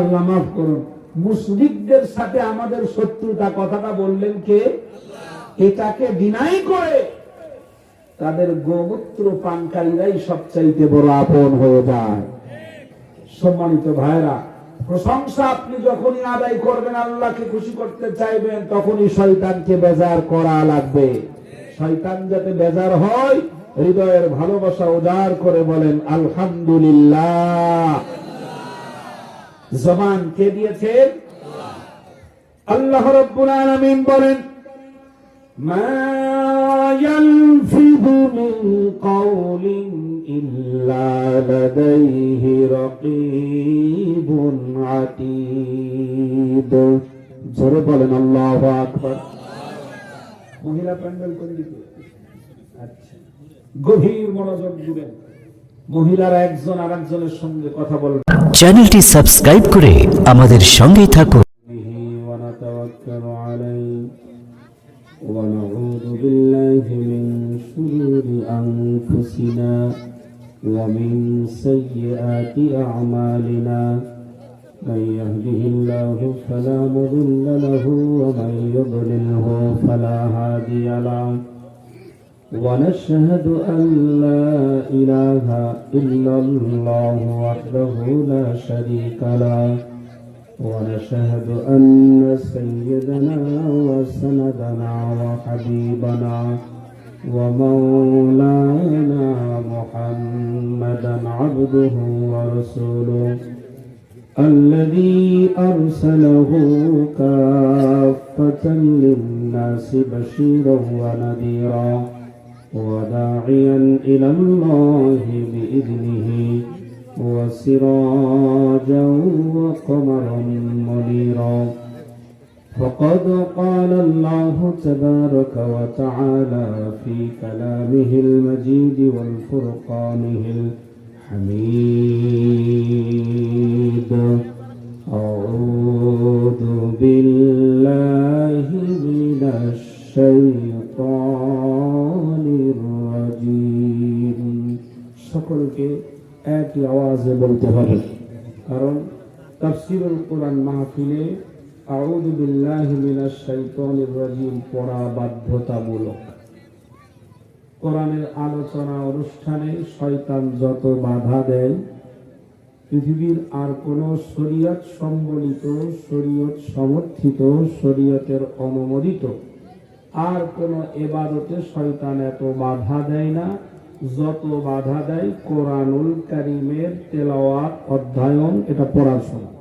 আল্লাহ মাফ করুন। মুসলিকদের সাথে আমাদের শত্রুতা, কথাটা বললেন কে? এটাকে ডিনাই করে তাদের গোমূত্র পানকারীরাই সবচাইতে বড় আপন হয়ে যায়। সম্মানিত ভাইরা প্রশংসা আপনি যখনই আদায় করবেন, আল্লাহকে খুশি করতে চাইবেন, তখনই শয়তানকে বেজার করা লাগবে। শয়তান যাতে বেজার হয়, হৃদয়ের ভালোবাসা উদার করে বলেন, আলহামদুলিল্লাহ। জবান কে দিয়েছে? আল্লাহ রব্বুল আলামিন বলেন জোরে বলেন, আল্লাহু আকবার। মহিলা প্যান্ডেল করে দিতে। আচ্ছা। গভীর মনোযোগ দিবেন। মহিলারা একজন আর একজনের সঙ্গে কথা বলবেন চ্যানেলটি সাবস্ক্রাইব করে আমাদের সঙ্গেই থাকুন به ونتوكل عليه ونعوذ بالله من شرور أنفسنا ومن سيئات أعمالنا من يهده الله فلا مضل له ومن يضلله فلا هادي له ونشهد أن لا إله إلا الله وحده لا شريك له. ونشهد أن سيدنا وسندنا وحبيبنا ومولانا محمدا عبده ورسوله الذي أرسله كافة للناس بشيرا ونذيرا. وداعيا إلى الله بإذنه وسراجا وقمرا منيرا. فقد قال الله تبارك وتعالى في كلامه المجيد والفرقانه الحميد. বলতে হবে। কারণ তাফসিরুল কোরআন মাহফিলে আউযু বিল্লাহি মিনাশ শাইতানির রাজিম পড়া বাধ্যতামূলক। কোরআনের আলোচনা অনুষ্ঠানে শয়তান যত বাধা দেয়, পৃথিবীর আর কোন শরীয়ত সম্বলিত, শরীয়ত সমর্থিত, শরীয়তের অনুমোদিত আর কোন এবাদতে শয়তান এত বাধা দেয় না যত বাধা দেয় কোরআনুল কারিমের তেলাওয়াত, অধ্যয়ন, এটা সময়।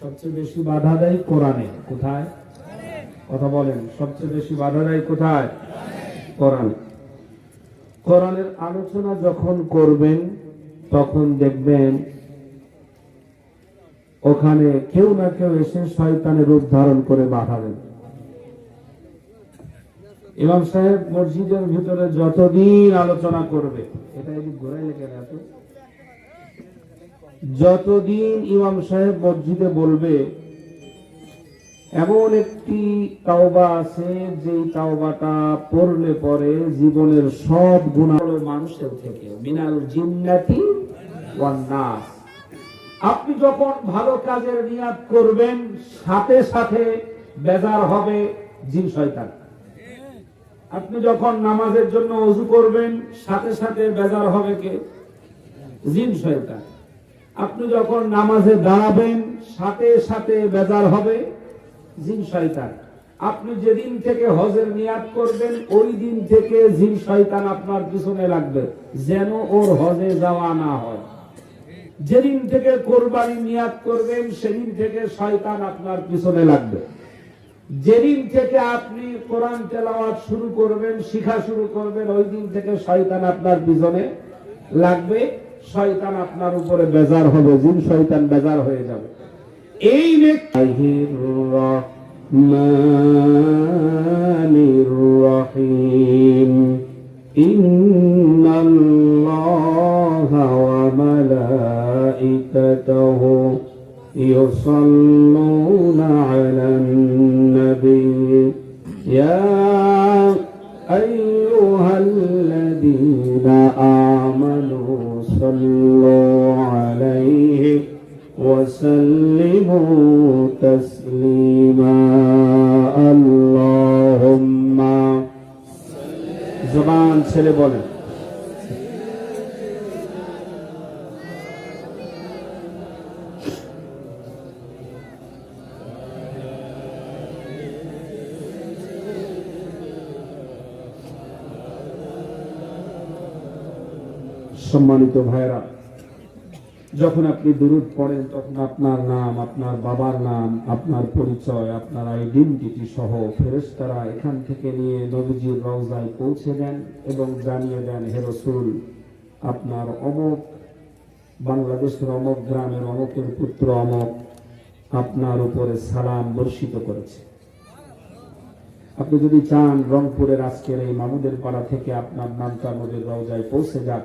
সবচেয়ে বেশি বাধা দেয় কোরআনে, কোথায়? কথা বলেন, সবচেয়ে বেশি বাধা দেয় কোথায়? কোরআনে। কোরআনের আলোচনা যখন করবেন, তখন দেখবেন ওখানে কেউ না কেউ এসে শয়তানের রূপ ধারণ করে বাধা দেবে। ইমাম সাহেব মসজিদের ভিতরে যতদিন আলোচনা করবে, এটা এদিক ঘোরাই না তো যতদিন ইমাম সাহেব মসজিদে বলবে, এমন একটি তাওবা আছে যে তাওবাটা পড়লে পরে জীবনের সব গুণা মানুষের থেকে, মিনাল জিন্নাতি নাস। আপনি যখন ভালো কাজের নিয়াত করবেন, সাথে সাথে বেজার হবে জিন শয়তান। আপনি যখন নামাজের জন্য অজু করবেন, সাথে সাথে বেজার হবে কে? জিন শয়তান। আপনি যখন নামাজে দাঁড়াবেন, সাথে সাথে বেজার হবে জিন শয়তান। আপনি যেদিন থেকে হজের নিয়াত করবেন, ওই দিন থেকে জিন শয়তান আপনার পিছনে লাগবে, যেন ওর হজে যাওয়া না হয়। যেদিন থেকে কোরবানি নিয়াত করবেন, সেদিন থেকে শয়তান আপনার পিছনে লাগবে। যেদিন থেকে আপনি কোরআন তেলাওয়াত শুরু করবেন, শিখা শুরু করবেন, ওই দিন থেকে শয়তান আপনার পিছনে লাগবে। শয়তান আপনার উপরে বেজার হবে, জিন শয়তান বেজার হয়ে যাবে। এই ইন্নাল্লাহা ওয়া মালাইকাতাহু। يصلون على النبي يا أيها الذين آمنوا صلوا عليه وسلموا تسليما اللهم زبان سلي بولن সম্মানিত ভাইরা যখন আপনি দূরত পড়েন, তখন আপনার নাম, আপনার বাবার নাম, আপনার পরিচয়, আপনার আইডেন্টিটি সহ ফেরেশতারা এখান থেকে নিয়ে নবীজির রওজায় পৌঁছে দেন এবং জানিয়ে দেন, হে রসুল, আপনার অমক, বাংলাদেশের অমক, গ্রামের অমকের পুত্র অমক আপনার উপরে সালাম বর্ষিত করেছে। আপনি যদি চান রংপুরের আজকের এই মামুদের পাড়া থেকে আপনার নামটা নদীর রওজায় পৌঁছে যাক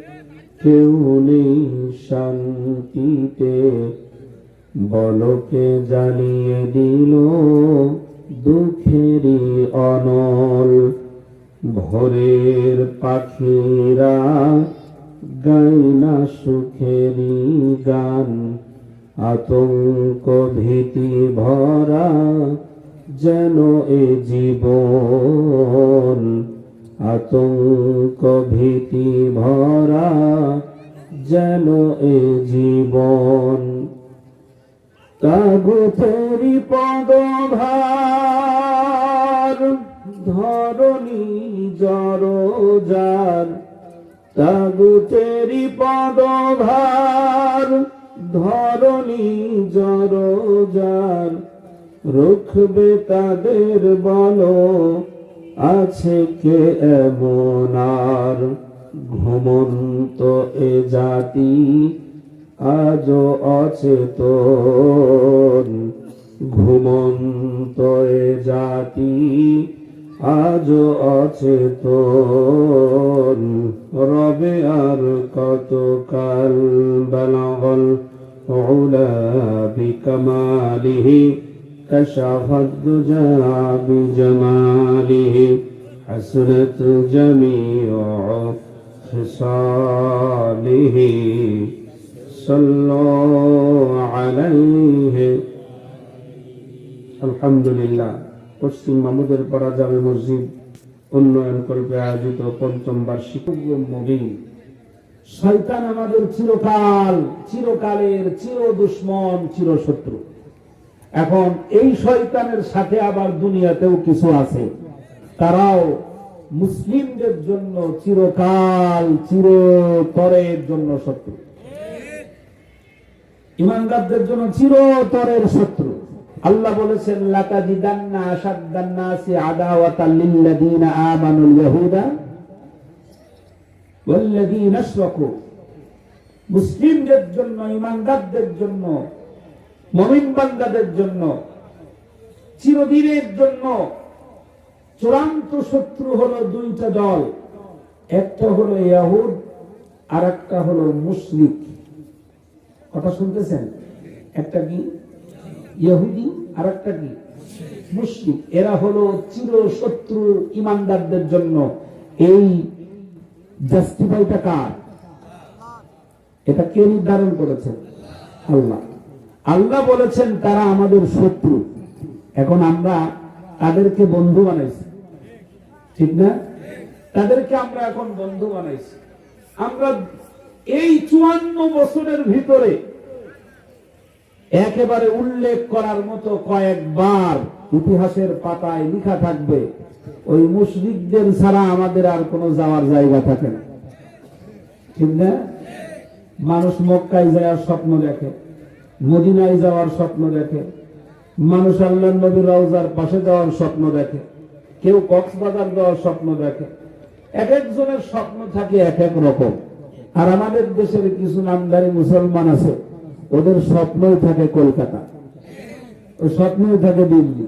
কেউ নেই শান্তিতে। বলকে জ্বালিয়ে দিল দুঃখেরই অনল। ভোরের পাখিরা গায় না সুখেরই গান। আতঙ্ক ভীতি ভরা যেন এ জীবন। আতঙ্ক ভীতি ভরা যেন এ জীবন। কাগুতেরি পদভার, ধরণী জড়জার। তাগুতেরি পদভার, ধরণী জড়জার। রুখবে তাদের বলো আছে কে এমন আর? ঘুমন্ত এ জাতি আজও অচেতন। ঘুমন্ত এ জাতি আজ অচেতন। রবে আর কত কাল বেলাগল ওলা বিকমালিহী كشف الدجى بجماله حسنت جميع خصاله صلوا عليه আলহামদুলিল্লাহ পশ্চিম মামুদের পাড়া জামে মসজিদ উন্নয়ন কল্পে আয়োজিত পঞ্চম বার্ষিক মুবিন শয়তান আমাদের চিরকাল চিরকালের চির দুশ্মন চির শত্রু এখন এই শয়তানের সাথে আবার দুনিয়াতেও কিছু আছে। তারাও মুসলিমদের জন্য চিরকাল, চিরতরের জন্য শত্রু। ইমানদারদের জন্য চিরতরের শত্রু। আল্লাহ বলেছেন লাতাজিদান্না আশাদ্দান নাসি আদাওয়াতাল লিল্লাযীনা আমানুল ইয়াহুদা ওয়াল্লাযীনা আশরাকু। মুসলিমদের জন্য, ইমানদারদের জন্য মুমিন বান্দাদের জন্য, চিরদিনের জন্য চূড়ান্ত শত্রু হলো দুইটা দল। একটা হলো ইয়াহুদ আর একটা হলো মুশরিক। কথা শুনতেছেন? একটা কি? ইহুদি আর একটা কি? মুশরিক। এরা হলো চির শত্রু ইমানদারদের জন্য। এই জাস্টিফাইটা কার? এটা কে নির্ধারণ করেছেন আল্লাহ। আল্লাহ বলেছেন তারা আমাদের শত্রু। এখন আমরা তাদেরকে বন্ধু বানাইছি। ঠিক না? তাদেরকে আমরা এখন বন্ধু বানাইছি। আমরা এই চুয়ান্ন বছরের ভিতরে একেবারে উল্লেখ করার মতো কয়েকবার ইতিহাসের পাতায় লেখা থাকবে, ওই মুশরিকদের ছাড়া আমাদের আর কোনো যাওয়ার জায়গা থাকে না। ঠিক না? মানুষ মক্কায় যাওয়ার স্বপ্ন দেখে। মদিনায় যাওয়ার স্বপ্ন দেখে, মানুষ আল্লাহ নবীর রওজার পাশে যাওয়ার স্বপ্ন দেখে, কেউ কক্সবাজার যাওয়ার স্বপ্ন দেখে। এক একজনের স্বপ্ন থাকে এক এক রকম। আর আমাদের দেশের কিছু নামদারি মুসলমান আছে, ওদের স্বপ্নই থাকে কলকাতা ও স্বপ্নই থাকে দিল্লি।